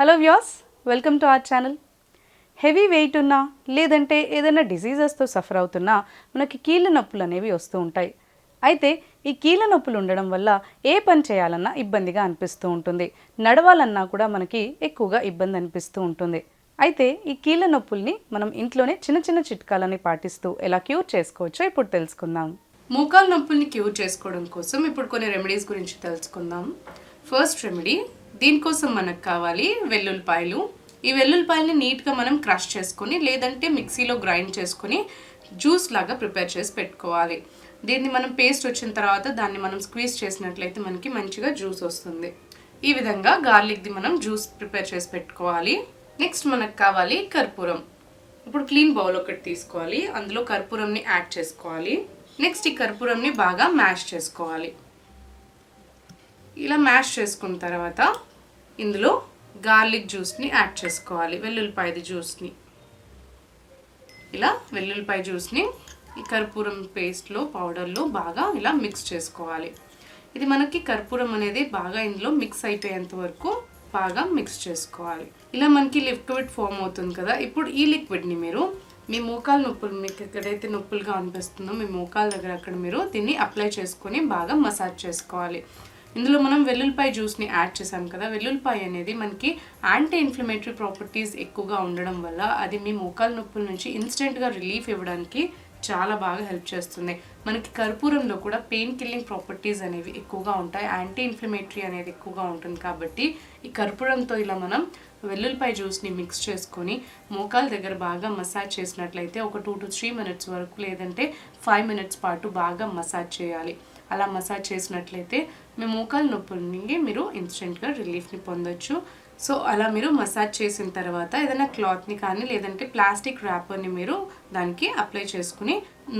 Hello Vyas welcome to our channel. Heavy weight ఉన్నా లేదంటే ఏదైనా డిసీజెస్తో సఫర్ అవుతున్నా మనకి కీళ్ళ నొప్పులు అనేవి వస్తూ ఉంటాయి. అయితే ఈ కీళ్ళ నొప్పులు ఉండడం వల్ల ఏ పని చేయాలన్నా ఇబ్బందిగా అనిపిస్తూ ఉంటుంది. నడవాలన్నా కూడా మనకి ఎక్కువగా ఇబ్బంది అనిపిస్తూ ఉంటుంది. అయితే ఈ కీళ్ళ నొప్పుల్ని మనం ఇంట్లోనే చిన్న చిన్న చిట్కాలని పాటిస్తూ ఎలా క్యూర్ చేసుకోవచ్చో ఇప్పుడు తెలుసుకుందాం. మోకాల నొప్పుల్ని క్యూర్ చేసుకోవడం కోసం ఇప్పుడు కొన్ని రెమెడీస్ గురించి తెలుసుకుందాం. ఫస్ట్ రెమెడీ దీనికోసం మనకు కావాలి వెల్లుల్లిపాయలు. ఈ వెల్లుల్లిపాయలని నీట్గా మనం క్రష్ చేసుకొని లేదంటే మిక్సీలో గ్రైండ్ చేసుకొని జ్యూస్ లాగా ప్రిపేర్ చేసి పెట్టుకోవాలి. దీన్ని మనం పేస్ట్ వచ్చిన తర్వాత దాన్ని మనం స్క్వీజ్ చేసినట్లయితే మనకి మంచిగా జ్యూస్ వస్తుంది. ఈ విధంగా గార్లిక్ది మనం జ్యూస్ ప్రిపేర్ చేసి పెట్టుకోవాలి. నెక్స్ట్ మనకు కావాలి కర్పూరం. ఇప్పుడు క్లీన్ బౌల్ ఒకటి తీసుకోవాలి. అందులో కర్పూరంని యాడ్ చేసుకోవాలి. నెక్స్ట్ ఈ కర్పూరంని బాగా మ్యాష్ చేసుకోవాలి. ఇలా మ్యాష్ చేసుకున్న తర్వాత ఇందులో గార్లిక్ జ్యూస్ని యాడ్ చేసుకోవాలి. వెల్లుల్లిపాయది జ్యూస్ని. ఇలా వెల్లుల్లిపాయ జ్యూస్ని ఈ కర్పూరం పేస్ట్లో పౌడర్లో బాగా ఇలా మిక్స్ చేసుకోవాలి. ఇది మనకి కర్పూరం అనేది బాగా ఇందులో మిక్స్ అయిపోయేంత వరకు బాగా మిక్స్ చేసుకోవాలి. ఇలా మనకి లిక్విడ్ ఫామ్ అవుతుంది కదా. ఇప్పుడు ఈ లిక్విడ్ని మీరు మీ మోకాలు నొప్పులు మీకు ఎక్కడైతే నొప్పులుగా అనిపిస్తుందో మీ మోకాల దగ్గర అక్కడ మీరు దీన్ని అప్లై చేసుకొని బాగా మసాజ్ చేసుకోవాలి. ఇందులో మనం వెల్లుల్లిపాయ జ్యూస్ని యాడ్ చేసాం కదా. వెల్లుల్లిపాయ అనేది మనకి యాంటీ ఇన్ఫ్లమేటరీ ప్రాపర్టీస్ ఎక్కువగా ఉండడం వల్ల అది మీ మోకాల నొప్పుల నుంచి ఇన్స్టెంట్గా రిలీఫ్ ఇవ్వడానికి చాలా బాగా హెల్ప్ చేస్తుంది. మనకి కర్పూరంలో కూడా పెయిన్ కిల్లింగ్ ప్రాపర్టీస్ అనేవి ఎక్కువగా ఉంటాయి. యాంటీ ఇన్ఫ్లమేటరీ అనేది ఎక్కువగా ఉంటుంది కాబట్టి ఈ కర్పూరంతో ఇలా మనం వెల్లుల్లిపాయ జ్యూస్ని మిక్స్ చేసుకొని మోకాల దగ్గర బాగా మసాజ్ చేసినట్లయితే ఒక టూ టు త్రీ మినిట్స్ వరకు లేదంటే ఫైవ్ మినిట్స్ పాటు బాగా మసాజ్ చేయాలి. అలా మసాజ్ చేసినట్లయితే మీ మోకాల నొప్పుల నుండి మీరు ఇన్స్టెంట్గా రిలీఫ్ని పొందొచ్చు. సో అలా మీరు మసాజ్ చేసిన తర్వాత ఏదైనా క్లాత్ని కానీ లేదంటే ప్లాస్టిక్ ర్యాపర్ని మీరు దానికి అప్లై చేసుకుని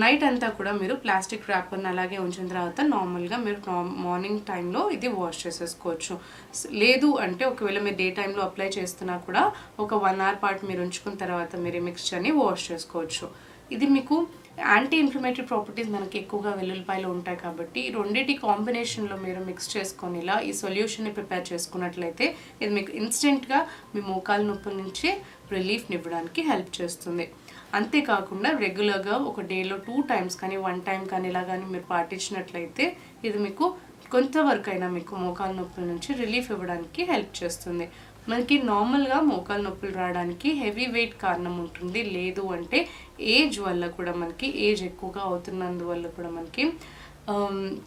నైట్ అంతా కూడా మీరు ప్లాస్టిక్ ర్యాపర్ని అలాగే ఉంచిన తర్వాత నార్మల్గా మీరు మార్నింగ్ టైంలో ఇది వాష్ చేసేసుకోవచ్చు. లేదు అంటే ఒకవేళ మీరు డే టైంలో అప్లై చేస్తున్నా కూడా ఒక వన్ అవర్ పాటు మీరు ఉంచుకున్న తర్వాత మీరు ఈ మిక్స్చర్ని వాష్ చేసుకోవచ్చు. ఇది మీకు యాంటీ ఇన్ఫ్లమేటరీ ప్రాపర్టీస్ మనకి ఎక్కువగా వెల్లుల్లిపాయలు ఉంటాయి కాబట్టి రెండింటి కాంబినేషన్లో మీరు మిక్స్ చేసుకొని ఇలా ఈ సొల్యూషన్ని ప్రిపేర్ చేసుకున్నట్లయితే ఇది మీకు ఇన్స్టెంట్గా మీ మోకాల నొప్పుల నుంచి రిలీఫ్ని ఇవ్వడానికి హెల్ప్ చేస్తుంది. అంతేకాకుండా రెగ్యులర్గా ఒక డేలో టూ టైమ్స్ కానీ వన్ టైం కానీ ఇలా కానీ మీరు పాటించినట్లయితే ఇది మీకు కొంతవరకు అయినా మీకు మోకాల నొప్పుల నుంచి రిలీఫ్ ఇవ్వడానికి హెల్ప్ చేస్తుంది. మనకి నార్మల్గా మోకాలు నొప్పులు రావడానికి హెవీ వెయిట్ కారణం ఉంటుంది. లేదు అంటే ఏజ్ వల్ల కూడా మనకి ఏజ్ ఎక్కువగా అవుతున్నందువల్ల కూడా మనకి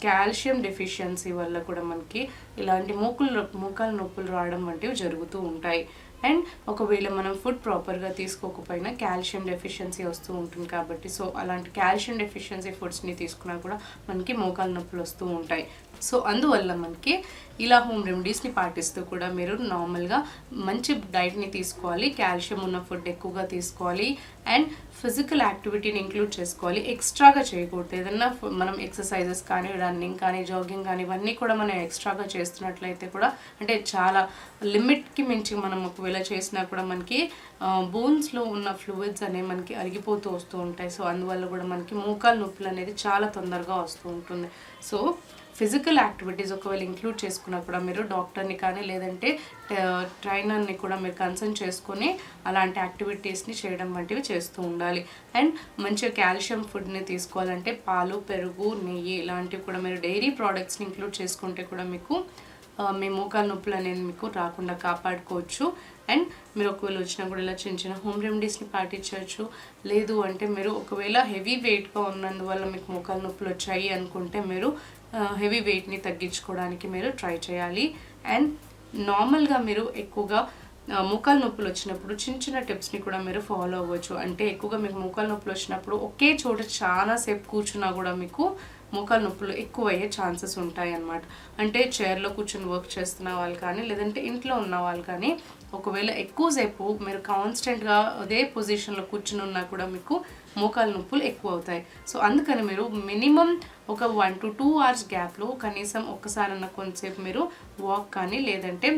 కాల్షియం డెఫిషియన్సీ వల్ల కూడా మనకి ఇలాంటి మోకులు మోకాలు నొప్పులు రావడం వంటివి జరుగుతూ ఉంటాయి. అండ్ ఒకవేళ మనం ఫుడ్ ప్రాపర్గా తీసుకోకపోయినా కాల్షియం డెఫిషియన్సీ వస్తూ ఉంటుంది కాబట్టి సో అలాంటి కాల్షియం డెఫిషియన్సీ ఫుడ్స్ని తీసుకున్నా కూడా మనకి మోకాలు నొప్పులు వస్తూ ఉంటాయి. సో అందువల్ల మనకి ఇలా హోమ్ రెమెడీస్ని పాటిస్తూ కూడా మీరు నార్మల్గా మంచి డైట్ని తీసుకోవాలి కాల్షియం ఉన్న ఫుడ్ ఎక్కువగా తీసుకోవాలి అండ్ ఫిజికల్ యాక్టివిటీని ఇంక్లూడ్ చేసుకోవాలి. ఎక్స్ట్రాగా చేయకూడదు. ఏదన్నా మనం ఎక్సర్సైజెస్ కానీ రన్నింగ్ కానీ జాగింగ్ కానీ ఇవన్నీ కూడా మనం ఎక్స్ట్రాగా చేస్తున్నట్లయితే కూడా అంటే చాలా లిమిట్కి మించి మనం ఒకవేళ చేసినా కూడా మనకి బోన్స్లో ఉన్న ఫ్లూయిడ్స్ అనేవి మనకి అరిగిపోతూ వస్తూ ఉంటాయి. సో అందువల్ల కూడా మనకి మోకాలు నొప్పులు అనేది చాలా తొందరగా వస్తూ ఉంటుంది. సో ఫిజికల్ యాక్టివిటీస్ ఒకవేళ ఇంక్లూడ్ చేసుకున్నా కూడా మీరు డాక్టర్ని కానీ లేదంటే ట్రైనర్ని కూడా మీరు కన్సల్ట్ చేసుకొని అలాంటి యాక్టివిటీస్ని చేయడం వంటివి చేస్తూ ఉండాలి. అండ్ మంచిగా కాల్షియం ఫుడ్ని తీసుకోవాలంటే పాలు పెరుగు నెయ్యి ఇలాంటివి కూడా మీరు డైరీ ప్రోడక్ట్స్ని ఇంక్లూడ్ చేసుకుంటే కూడా మీకు మీ మోకాలు నొప్పులు అనేది మీకు రాకుండా కాపాడుకోవచ్చు. అండ్ మీరు ఒకవేళ వచ్చినా కూడా ఇలా చిన్న చిన్న హోమ్ రెమెడీస్ని పాటించవచ్చు. లేదు అంటే మీరు ఒకవేళ హెవీ వెయిట్గా ఉన్నందువల్ల మీకు మోకాలు నొప్పులు వచ్చాయి అనుకుంటే మీరు హెవీ వెయిట్ని తగ్గించుకోవడానికి మీరు ట్రై చేయాలి. అండ్ నార్మల్గా మీరు ఎక్కువగా ఆ, మోకాలు నొప్పులు వచ్చినప్పుడు చిన్న చిన్న టిప్స్ని కూడా మీరు ఫాలో అవ్వచ్చు. అంటే ఎక్కువగా మీకు మోకాలు నొప్పులు వచ్చినప్పుడు ఒకే చోట చాలాసేపు కూర్చున్నా కూడా మీకు మోకాలు నొప్పులు ఎక్కువ అయ్యే ఛాన్సెస్ ఉంటాయి అన్నమాట. అంటే చైర్లో కూర్చొని వర్క్ చేస్తున్న వాళ్ళు కానీ లేదంటే ఇంట్లో ఉన్న వాళ్ళు కానీ ఒకవేళ ఎక్కువసేపు మీరు కాన్స్టెంట్గా అదే పొజిషన్లో కూర్చుని ఉన్నా కూడా మీకు మోకాలు నొప్పులు ఎక్కువ అవుతాయి సో అందుకని మీరు మినిమం ఒక వన్ టు టూ అవర్స్ గ్యాప్లో కనీసం ఒక్కసారన్నా కొంతసేపు మీరు వాక్ కానీ లేదంటే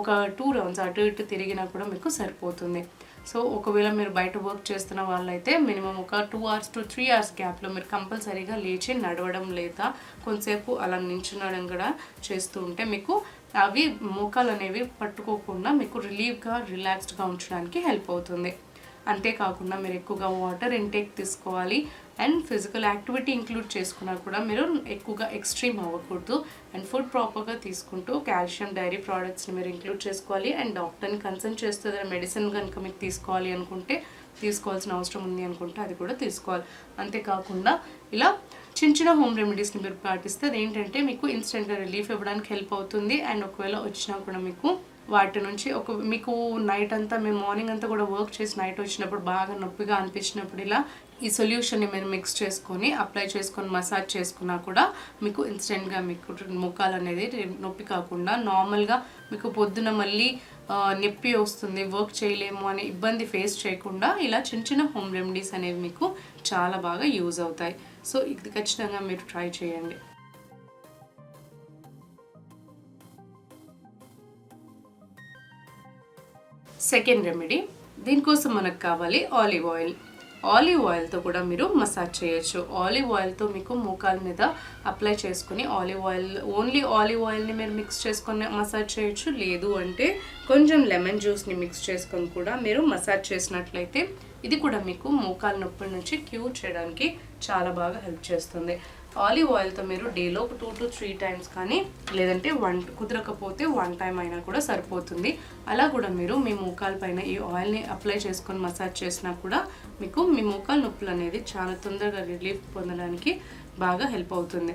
ఒక టూ రౌండ్స్ అటు ఇటు తిరిగినా కూడా మీకు సరిపోతుంది. సో ఒకవేళ మీరు బయట వర్క్ చేస్తున్న వాళ్ళైతే మినిమం ఒక two hours to three hours గ్యాప్లో మీరు కంపల్సరీగా లేచి నడవడం లేదా కొంతసేపు అలా నించునడం కూడా చేస్తూ ఉంటే మీకు అవి మోకాలు అనేవి పట్టుకోకుండా మీకు రిలీఫ్గా రిలాక్స్డ్గా ఉంచడానికి హెల్ప్ అవుతుంది. అంతేకాకుండా మీరు ఎక్కువగా వాటర్ ఇంటేక్ తీసుకోవాలి అండ్ ఫిజికల్ యాక్టివిటీ ఇంక్లూడ్ చేసుకున్నా కూడా మీరు ఎక్కువగా ఎక్స్ట్రీమ్ అవ్వకూడదు. అండ్ ఫుడ్ ప్రాపర్గా తీసుకుంటూ కాల్షియం డైరీ ప్రోడక్ట్స్ని మీరు ఇంక్లూడ్ చేసుకోవాలి. అండ్ డాక్టర్ని కన్సల్ట్ చేస్తే మెడిసిన్ కనుక మీకు తీసుకోవాలి అనుకుంటే తీసుకోవాల్సిన అవసరం ఉంది అనుకుంటే అది కూడా తీసుకోవాలి. అంతేకాకుండా ఇలా చిన్న చిన్న హోమ్ రెమెడీస్ని మీరు పాటిస్తే అదేంటంటే ఏంటంటే మీకు ఇన్స్టెంట్గా రిలీఫ్ ఇవ్వడానికి హెల్ప్ అవుతుంది. అండ్ ఒకవేళ వచ్చినా కూడా మీకు వాటి నుంచి ఒక మీకు నైట్ అంతా మేము మార్నింగ్ అంతా కూడా వర్క్ చేసి నైట్ వచ్చినప్పుడు బాగా నొప్పిగా అనిపించినప్పుడు ఇలా ఈ సొల్యూషన్ని మీరు మిక్స్ చేసుకొని అప్లై చేసుకొని మసాజ్ చేసుకున్నా కూడా మీకు ఇన్స్టెంట్గా మీకు ముఖాలు అనేది నొప్పి కాకుండా నార్మల్గా మీకు పొద్దున మళ్ళీ నొప్పి వస్తుంది వర్క్ చేయలేము అనే ఇబ్బంది ఫేస్ చేయకుండా ఇలా చిన్న చిన్న హోమ్ రెమెడీస్ అనేవి మీకు చాలా బాగా యూజ్ అవుతాయి. సో ఇది ఖచ్చితంగా మీరు ట్రై చేయండి. Second remedy. దీనికోసం మనకు కావాలి ఆలివ్ ఆయిల్. ఆలివ్ ఆయిల్తో కూడా మీరు మసాజ్ చేయొచ్చు. ఆలివ్ ఆయిల్తో మీకు మోకాల మీద అప్లై చేసుకుని ఆలివ్ ఆయిల్ ఓన్లీ ఆలివ్ ఆయిల్ని మీరు మిక్స్ చేసుకొని మసాజ్ చేయొచ్చు. లేదు అంటే కొంచెం లెమన్ జ్యూస్ని మిక్స్ చేసుకొని కూడా మీరు మసాజ్ చేసినట్లయితే ఇది కూడా మీకు మోకాల నొప్పుల నుంచి క్యూర్ చేయడానికి చాలా బాగా హెల్ప్ చేస్తుంది. ఆలివ్ ఆయిల్తో మీరు డేలో ఒక టూ టు త్రీ టైమ్స్ కానీ లేదంటే వన్ కుదరకపోతే వన్ టైం అయినా కూడా సరిపోతుంది. అలా కూడా మీరు మీ మోకాల పైన ఈ ఆయిల్ని అప్లై చేసుకొని మసాజ్ చేసినా కూడా మీకు మీ మోకాల నొప్పులు అనేది చాలా తొందరగా రిలీఫ్ పొందడానికి బాగా హెల్ప్ అవుతుంది.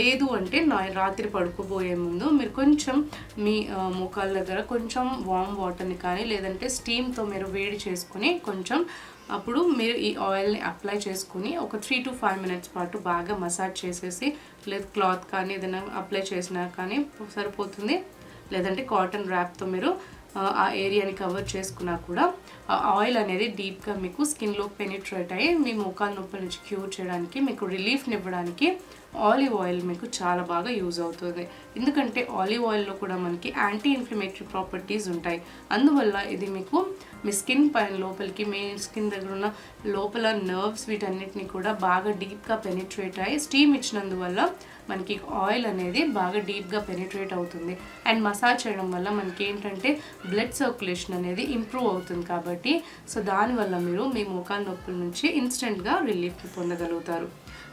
లేదు అంటే నా రాత్రి పడుకోబోయే ముందు మీరు కొంచెం మీ మోకాల మోకాళ్ళ దగ్గర కొంచెం వామ్ వాటర్ని కానీ లేదంటే స్టీమ్తో మీరు వేడి చేసుకుని కొంచెం అప్పుడు మీరు ఈ ఆయిల్ని అప్లై చేసుకుని ఒక త్రీ టు ఫైవ్ మినిట్స్ పాటు బాగా మసాజ్ చేసేసి లేదు క్లాత్ కానీ ఏదైనా అప్లై చేసినా కానీ సరిపోతుంది. లేదంటే కాటన్ ర్యాప్తో మీరు ఆ, ఏరియాని కవర్ చేసుకున్నా కూడా ఆయిల్ అనేది డీప్గా మీకు స్కిన్లో పెనిట్రేట్ అయ్యి మీ మోకాల నొప్పి నుంచి క్యూర్ చేయడానికి మీకు రిలీఫ్ని ఇవ్వడానికి ఆలివ్ ఆయిల్ మీకు చాలా బాగా యూజ్ అవుతుంది. ఎందుకంటే ఆలివ్ ఆయిల్లో కూడా మనకి యాంటీ ఇన్ఫ్లమేటరీ ప్రాపర్టీస్ ఉంటాయి. అందువల్ల ఇది మీకు మీ స్కిన్ పైన లోపలికి మీ స్కిన్ దగ్గర ఉన్న లోపల నర్వ్స్ వీటన్నిటిని కూడా బాగా డీప్గా పెనిట్రేట్ అయ్యి స్టీమ్ ఇచ్చినందువల్ల మనకి ఆయిల్ అనేది బాగా డీప్గా పెనిట్రేట్ అవుతుంది. అండ్ మసాజ్ చేయడం వల్ల మనకి ఏంటంటే బ్లడ్ సర్క్యులేషన్ అనేది ఇంప్రూవ్ అవుతుంది కాబట్టి సో దానివల్ల మీరు మీ మోకాల నొప్పుల నుంచి ఇన్స్టెంట్గా రిలీఫ్ పొందగలుగుతారు.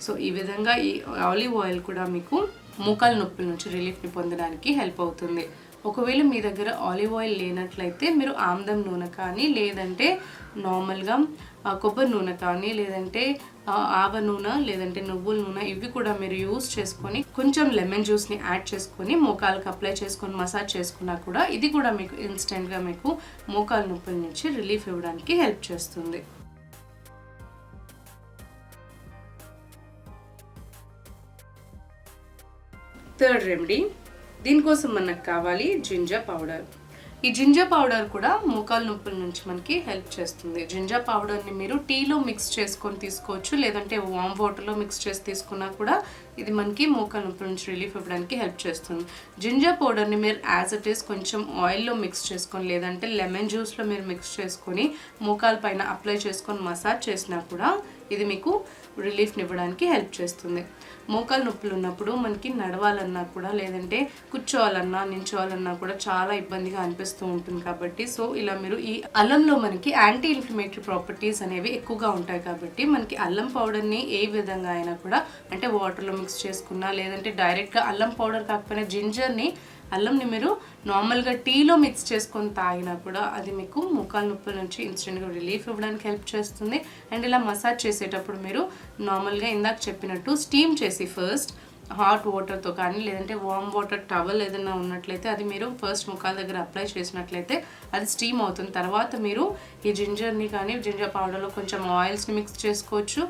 సో ఈ విధంగా ఈ ఆలివ్ ఆయిల్ కూడా మీకు మోకాల నొప్పుల నుంచి రిలీఫ్ని పొందడానికి హెల్ప్ అవుతుంది. ఒకవేళ మీ దగ్గర ఆలివ్ ఆయిల్ లేనట్లయితే మీరు ఆమ్దం నూనె కానీ లేదంటే నార్మల్గా కొబ్బరి నూనె కానీ లేదంటే ఆవ నూనె లేదంటే నువ్వుల నూనె ఇవి కూడా మీరు యూస్ చేసుకొని కొంచెం లెమన్ జ్యూస్ని యాడ్ చేసుకొని మోకాలకు అప్లై చేసుకొని మసాజ్ చేసుకున్నా కూడా ఇది కూడా మీకు ఇన్స్టెంట్గా మీకు మోకాల నొప్పుల నుంచి రిలీఫ్ ఇవ్వడానికి హెల్ప్ చేస్తుంది. థర్డ్ రెమెడీ దీనికోసం మనకు కావాలి జింజర్ పౌడర్ ఈ జింజర్ పౌడర్ కూడా మోకాలు నొప్పుల నుంచి మనకి హెల్ప్ చేస్తుంది. జింజర్ పౌడర్ని మీరు టీలో మిక్స్ చేసుకొని తీసుకోవచ్చు లేదంటే వామ్ వాటర్లో మిక్స్ చేసి తీసుకున్నా కూడా ఇది మనకి మోకాలు నొప్పుల నుంచి రిలీఫ్ ఇవ్వడానికి హెల్ప్ చేస్తుంది. జింజర్ పౌడర్ని మీరు యాజ్ ఇట్ ఈస్ కొంచెం ఆయిల్లో మిక్స్ చేసుకొని లేదంటే లెమన్ జ్యూస్లో మీరు మిక్స్ చేసుకొని మోకాల పైన అప్లై చేసుకొని మసాజ్ చేసినా కూడా ఇది మీకు రిలీఫ్ని ఇవ్వడానికి హెల్ప్ చేస్తుంది. మోకాలు నొప్పులు ఉన్నప్పుడు మనకి నడవాలన్నా కూడా లేదంటే కూర్చోవాలన్నా నించోవాలన్నా కూడా చాలా ఇబ్బందిగా అనిపిస్తూ ఉంటుంది కాబట్టి సో ఇలా మీరు ఈ అల్లంలో మనకి యాంటీ ఇన్ఫ్లమేటరీ ప్రాపర్టీస్ అనేవి ఎక్కువగా ఉంటాయి కాబట్టి మనకి అల్లం పౌడర్ని ఏ విధంగా అయినా కూడా అంటే వాటర్లో మిక్స్ చేసుకున్నా లేదంటే డైరెక్ట్గా అల్లం పౌడర్ కాకపోయినా జింజర్ని అల్లంని మీరు నార్మల్గా టీలో మిక్స్ చేసుకొని తాగినా కూడా అది మీకు ముఖాల నొప్పుల నుంచి ఇన్స్టెంట్గా రిలీఫ్ ఇవ్వడానికి హెల్ప్ చేస్తుంది. అండ్ ఇలా మసాజ్ చేసేటప్పుడు మీరు నార్మల్గా ఇందాక చెప్పినట్టు స్టీమ్ చేసి ఫస్ట్ హాట్ వాటర్తో కానీ లేదంటే వామ్ వాటర్ టవల్ ఏదైనా ఉన్నట్లయితే అది మీరు ఫస్ట్ ముఖాల దగ్గర అప్లై చేసినట్లయితే అది స్టీమ్ అవుతుంది. తర్వాత మీరు ఈ జింజర్ని కానీ జింజర్ పౌడర్లో కొంచెం ఆయిల్స్ని మిక్స్ చేసుకోవచ్చు.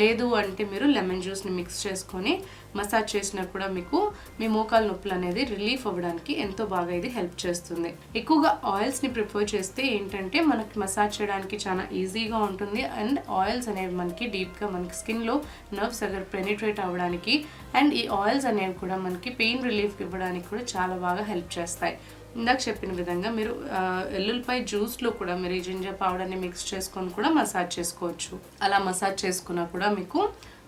లేదు అంటే మీరు లెమన్ జ్యూస్ని మిక్స్ చేసుకొని మసాజ్ చేసినా కూడా మీకు మీ మోకాలు నొప్పులు అనేది రిలీఫ్ అవ్వడానికి ఎంతో బాగా ఇది హెల్ప్ చేస్తుంది. ఎక్కువగా ఆయిల్స్ని ప్రిఫర్ చేస్తే ఏంటంటే మనకి మసాజ్ చేయడానికి చాలా ఈజీగా ఉంటుంది. అండ్ ఆయిల్స్ అనేవి మనకి డీప్గా మనకి స్కిన్లో నర్వ్స్ దగ్గర పెనిట్రేట్ అవ్వడానికి అండ్ ఈ ఆయిల్స్ అనేవి కూడా మనకి పెయిన్ రిలీఫ్ ఇవ్వడానికి కూడా చాలా బాగా హెల్ప్ చేస్తాయి. ఇందాక చెప్పిన విధంగా మీరు ఎల్లుల్లిపాయ జ్యూస్లో కూడా మీరు ఈ జింజర్ పౌడర్ని మిక్స్ చేసుకొని కూడా మసాజ్ చేసుకోవచ్చు. అలా మసాజ్ చేసుకున్నా కూడా మీకు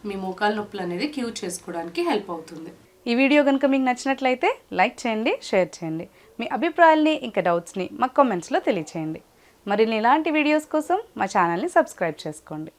మీ మోకాలు నొప్పులు అనేది క్యూర్ చేసుకోవడానికి హెల్ప్ అవుతుంది. ఈ వీడియో కనుక మీకు నచ్చినట్లయితే లైక్ చేయండి షేర్ చేయండి. మీ అభిప్రాయాల్ని ఇంకా డౌట్స్ని మా కామెంట్స్లో తెలియచేయండి. మరిన్ని ఇలాంటి వీడియోస్ కోసం మా ఛానల్ని సబ్స్క్రైబ్ చేసుకోండి.